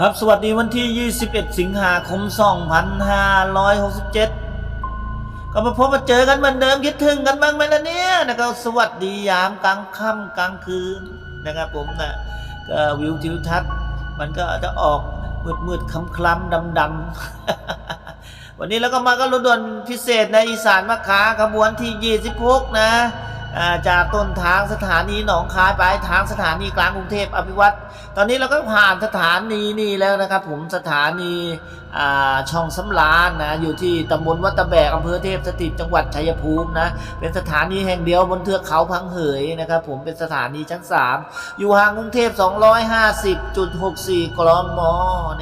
ครับสวัสดีวันที่ 21 สิงหาคม 2567 ก็มาพบมาเจอกันเหมือนเดิมคิดถึงกันบ้างไหมล่ะเนี่ยนะครับสวัสดียามกลางค่ำกลางคืนนะครับผมนะก็วิวทิวทัศน์ มันก็จะออกมืดมืดคล้ำคล้ำดำดำวันนี้เราก็มาก็รถด่วนพิเศษในอีสานมะขาขบวนที่ 26 นะ จากต้นทางสถานีหนองคายไปทางสถานีกลางกรุงเทพอภิวัตรตอนนี้เราก็ผ่านสถานีนี่แล้วนะครับ ผมสถานีช่องสำราญนะอยู่ที่ตำบลวัดตะแบกอำเภอเทพสถิตจังหวัดชัยภูมินะเป็นสถานีแห่งเดียวบนเทือกเขาพังเหยนะครับ ผมเป็นสถานีชั้น 3 อยู่ห่างกรุงเทพ 250.64กลม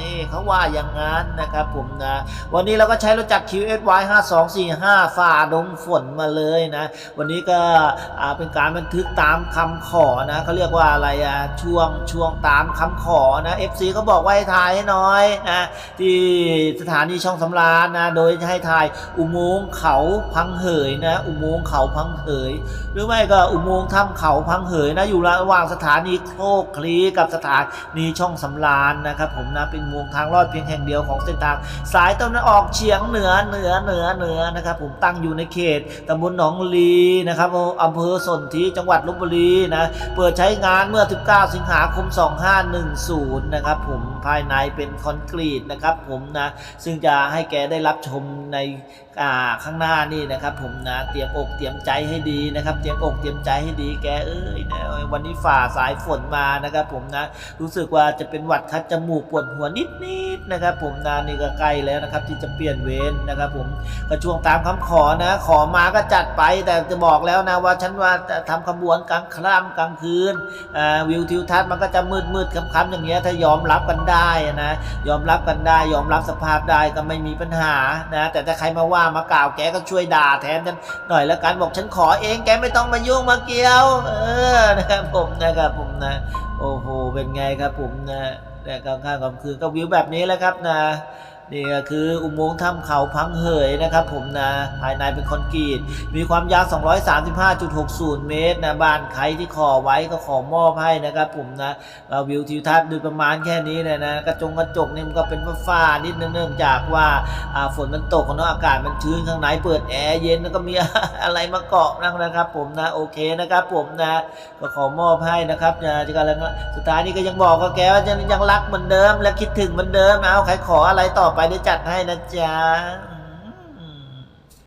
นี่เขาว่าอย่างนั้นนะครับผมนะวันนี้เราก็ใช้รถจักร QSY 5245ฝ่าดงฝนมาเลยนะ วันนี้ก็เป็นการบันทึกตามคำขอนะเขาเรียกว่าอะไรอะช่วงช่วงตามคำขอนะ FC ก็บอกว่าให้ถ่ายให้น้อยนะที่สถานีช่องสำราญนะโดยให้ถ่ายอุโมงค์เขาพังเหยนะ อุโมงค์เขาพังเหย หรือไม่ก็อุโมงค์ถ้ำเขาพังเหยนะอยู่ระหว่างสถานีโคกคลีกับสถานีช่องสำราญนะครับผมนะเป็นอุโมงทางลอดเพียงแห่งเดียวของเส้นทาง สายตะวันออกเฉียงเหนือเหนือเหนือเหนือนะครับผมตั้งอยู่ในเขตตำบลหนองลีนะครับอำเภอสนธิจังหวัดลบบุรีนะเปิดใช้งานเมื่อ 19 สิงหาคม 2510 นะครับผมภายในเป็นคอนกรีตนะครับผมนะซึ่งจะให้แกได้รับชมในข้างหน้านี่นะครับผมนะเตรียมอกเตรียมใจให้ดีนะครับเตรียมอกเตรียมใจให้ดีแกเอ้ยนะวันนี้ฝ่าสายฝนมานะครับผมนะรู้สึกว่าจะเป็นหวัดคัดจมูกปวดหัวนิดๆนะครับผมนะนี่ก็ใกล้แล้วนะครับที่จะเปลี่ยนเวรนะครับผมก็ช่วงตามคำขอนะ ขอมาก็จัดไปแต่จะบอกแล้วนะว่าฉันว่าจะทำขบวนกลางค่ำกลางคืนวิวทิวทัศน์มันก็จะมืดมืดๆค่ำๆอย่างเงี้ยถ้ายอมรับกันได้นะยอมรับกันได้ยอมรับสภาพได้ก็ไม่มีปัญหานะแต่ถ้าใครมาว่ามากล่าวแกก็ช่วยด่าแทนกันหน่อยแล้วกันบอกฉันขอเองแกไม่ต้องมายุ่งมาเกี่ยว เออนะครับผมนะครับผมนะ โอ้โหเป็นไงครับผมนะแต่กลางค่ำกลางคืนก็วิวแบบนี้แหละครับนะ นี่ก็คืออุโมงค์ถ้ำเขาพังเหยนะครับผมนะภายในเป็นคอนกรีต มีความยาว 235.60 เมตรนะบ้านใครที่ขอไว้ก็ขอมอบให้นะครับผมนะเราวิวทิวทัศน์ดูประมาณแค่นี้เนยนะกระจงกระจกเนี่ยมันก็เป็นฟ้าๆนิดนึงเนื่องจากว่าฝนมันตกเนอะอากาศมันชื้นข้างในเปิดแอร์เย็นแล้วก็มีอะไรมาเกาะนั่งนะครับผมนะโอเคนะครับผมนะก็ขอมอบให้นะครับนะจะกันแล้วสุดท้ายนี้ก็ยังบอกกับแกว่ายังยังรักเหมือนเดิมและคิดถึงเหมือนเดิมเอาใครขออะไรต่อไปได้จัดให้นะจ๊ะ